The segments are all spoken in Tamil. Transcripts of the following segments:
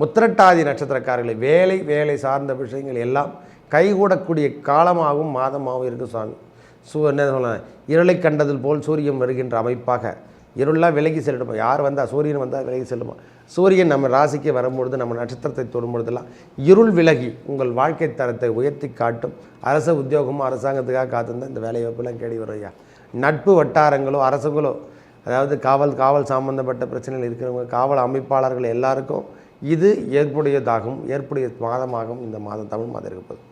முத்திரட்டாதி நட்சத்திரக்காரர்களை வேலை வேலை சார்ந்த விஷயங்கள் எல்லாம் கைகூடக்கூடிய காலமாகவும் மாதமாகவும் இருக்கும் சுவாமி. சூ என்ன சொல்லலாம் இருளை கண்டதில் போல் சூரியன் வருகின்ற அமைப்பாக. இருளாக விலகி செல்லணுமா யார் வந்தால் சூரியன் வந்தால் விலகி செல்லுமா? சூரியன் நம்ம ராசிக்கு வரும்பொழுது நம்ம நட்சத்திரத்தை தொடும்பொழுதெல்லாம் இருள் விலகி உங்கள் வாழ்க்கை தரத்தை உயர்த்தி காட்டும் அரசு உத்தியோகமும் அரசாங்கத்துக்காக காத்திருந்தால் இந்த வேலைவாய்ப்புலாம் கேடி வரும் ஐயா நட்பு வட்டாரங்களோ அரசுகளோ அதாவது காவல் காவல் சம்பந்தப்பட்ட பிரச்சனைகள் இருக்கிறவங்க காவல் அமைப்பாளர்கள் எல்லாருக்கும் இது ஏற்புடையதாகவும் ஏற்புடைய மாதமாகவும் இந்த மாதம் தமிழ் மாதம் இருக்கப்போது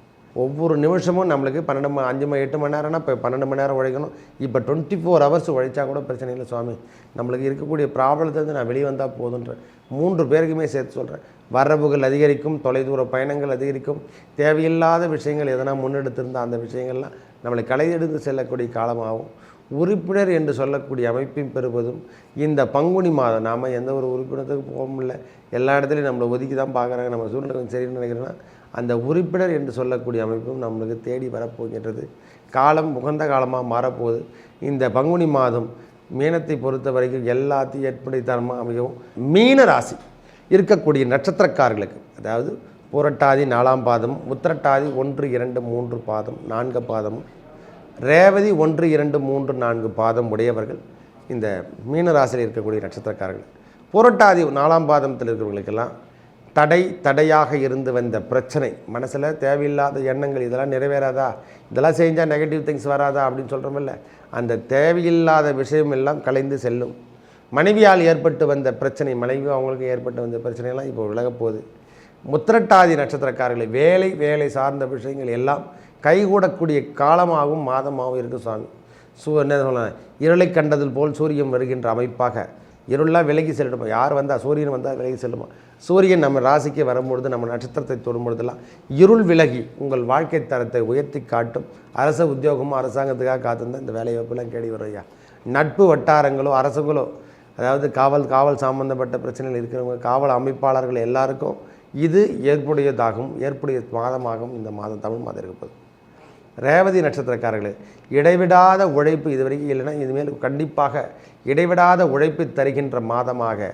ஒவ்வொரு நிமிஷமும் நம்மளுக்கு பன்னெண்டு மணி அஞ்சு மணி எட்டு மணி நேரம்னா இப்போ பன்னெண்டு மணி நேரம் உழைக்கணும். இப்போ டுவெண்ட்டி ஃபோர் ஹவர்ஸ் உழைச்சா கூட பிரச்சனை இல்லை சுவாமி. நம்மளுக்கு இருக்கக்கூடிய ப்ராப்ளத்தை நான் வெளியே வந்தால் போதுன்ற மூன்று பேருக்குமே சேர்த்து சொல்கிறேன் வரவுகள் அதிகரிக்கும் தொலைதூர பயணங்கள் அதிகரிக்கும். தேவையில்லாத விஷயங்கள் எதனா முன்னெடுத்திருந்தால் அந்த விஷயங்கள்லாம் நம்மளை கலையெடுத்து செல்லக்கூடிய காலமாகும். உறுப்பினர் என்று சொல்லக்கூடிய அமைப்பையும் பெறுவதும் இந்த பங்குனி மாதம். நாம் எந்த ஒரு உறுப்பினத்துக்கு போக முடியல. எல்லா இடத்துலையும் நம்மளை ஒதுக்கி தான் பார்க்குறாங்க. நம்ம சூழ்நிலை சரின்னு நினைக்கிறேன்னா அந்த உறுப்பினர் என்று சொல்லக்கூடிய அமைப்பும் நம்மளுக்கு தேடி வரப்போகின்றது. காலம் உகந்த காலமாக மாறப்போகுது. இந்த பங்குனி மாதம் மீனத்தை பொறுத்த வரைக்கும் எல்லாத்தையும் ஏற்படுத்தனமாக அமையவும் மீன ராசி இருக்கக்கூடிய நட்சத்திரக்காரர்களுக்கு அதாவது புரட்டாதி நாலாம் பாதம் உத்திரட்டாதி ஒன்று இரண்டு மூன்று பாதம் நான்கு பாதமும் ரேவதி ஒன்று இரண்டு மூன்று நான்கு பாதம் உடையவர்கள் இந்த மீனராசியில் இருக்கக்கூடிய நட்சத்திரக்காரர்கள். புரட்டாதி நாலாம் பாதத்தில் இருக்கிறவங்களுக்கெல்லாம் தடை தடையாக இருந்து வந்த பிரச்சனை. மனசில் தேவையில்லாத எண்ணங்கள் இதெல்லாம் நிறைவேறாதா? இதெல்லாம் செஞ்சால் நெகட்டிவ் திங்ஸ் வராதா? அப்படின்னு சொல்கிறோமில்ல அந்த தேவையில்லாத விஷயம் எல்லாம் கலைந்து செல்லும். மனைவியால் ஏற்பட்டு வந்த பிரச்சனை மனைவி அவங்களுக்கு ஏற்பட்டு வந்த பிரச்சனையெல்லாம் இப்போ விலகப்போகுது முத்திரட்டாதி நட்சத்திரக்காரர்களை வேலை வேலை சார்ந்த விஷயங்கள் எல்லாம் கைகூடக்கூடிய காலமாகவும் மாதமாகவும் இருக்கும் சாமி சூ என்ன சொல்லலாம் இருளை கண்டதில் போல் சூரியன் வருகின்ற அமைப்பாக. இருளெலாம் விலகி செல்லணுமா யார் வந்தால் சூரியன் வந்தால் விலகி செல்லுமா? சூரியன் நம்ம ராசிக்கு வரும்பொழுது நம்ம நட்சத்திரத்தை தொடும்பொழுதெல்லாம் இருள் விலகி உங்கள் வாழ்க்கை தரத்தை உயர்த்தி காட்டும் அரசு உத்தியோகமும் அரசாங்கத்துக்காக காத்திருந்தால் இந்த வேலைவாய்ப்பெல்லாம் கேடி வரும் ஐயா நட்பு வட்டாரங்களோ அரசுகளோ அதாவது காவல் காவல் சம்பந்தப்பட்ட பிரச்சனைகள் இருக்கிறவங்க காவல் அமைப்பாளர்கள் எல்லாருக்கும் இது ஏற்புடையதாகவும் ஏற்புடைய மாதமாகவும் இந்த மாதம் தமிழ் மாதம் இருக்கப்போகுது ரேவதி நட்சத்திரக்காரர்களே இடைவிடாத உழைப்பு இதுவரைக்கும் இல்லைன்னா இனிமேல் கண்டிப்பாக இடைவிடாத உழைப்பு தருகின்ற மாதமாக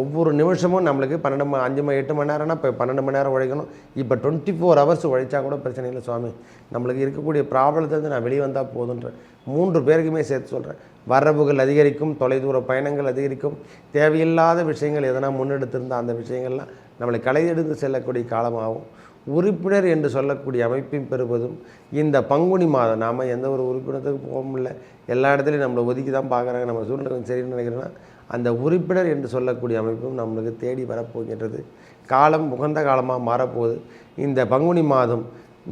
ஒவ்வொரு நிமிஷமும் நம்மளுக்கு பன்னெண்டு மணி அஞ்சு மணி எட்டு மணி நேரம்னா இப்போ பன்னெண்டு மணி நேரம் உழைக்கணும். இப்போ டுவெண்ட்டி ஃபோர் ஹவர்ஸ் உழைச்சா கூட பிரச்சனை இல்லை சுவாமி. நம்மளுக்கு இருக்கக்கூடிய ப்ராப்ளத்தை நான் வெளியே வந்தால் போதுன்ற மூன்று பேருக்குமே சேர்த்து சொல்கிறேன் வரவுகள் அதிகரிக்கும் தொலைதூர பயணங்கள் அதிகரிக்கும். தேவையில்லாத விஷயங்கள் எதனா முன்னெடுத்திருந்தால் அந்த விஷயங்கள்லாம் நம்மளை கலையெடுத்து செல்லக்கூடிய காலமாகும் உறுப்பினர் என்று சொல்லக்கூடிய அமைப்பையும் பெறுவதும் இந்த பங்குனி மாதம் நாம் எந்த ஒரு உறுப்பினத்துக்கு போக முடியல. எல்லா இடத்துலையும் நம்மளை ஒதுக்கி தான் பார்க்குறாங்க. நம்ம சூழ்நிலை சரின்னு நினைக்கிறோன்னா அந்த உறுப்பினர் என்று சொல்லக்கூடிய அமைப்பும் நம்மளுக்கு தேடி வரப்போகின்றது. காலம் உகந்த காலமாக மாறப்போகுது. இந்த பங்குனி மாதம்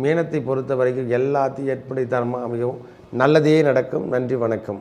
மீனத்தை பொறுத்த வரைக்கும் எல்லாத்தையும் ஏற்படுத்தனமாக அமையும் நல்லதே நடக்கும். நன்றி வணக்கம்.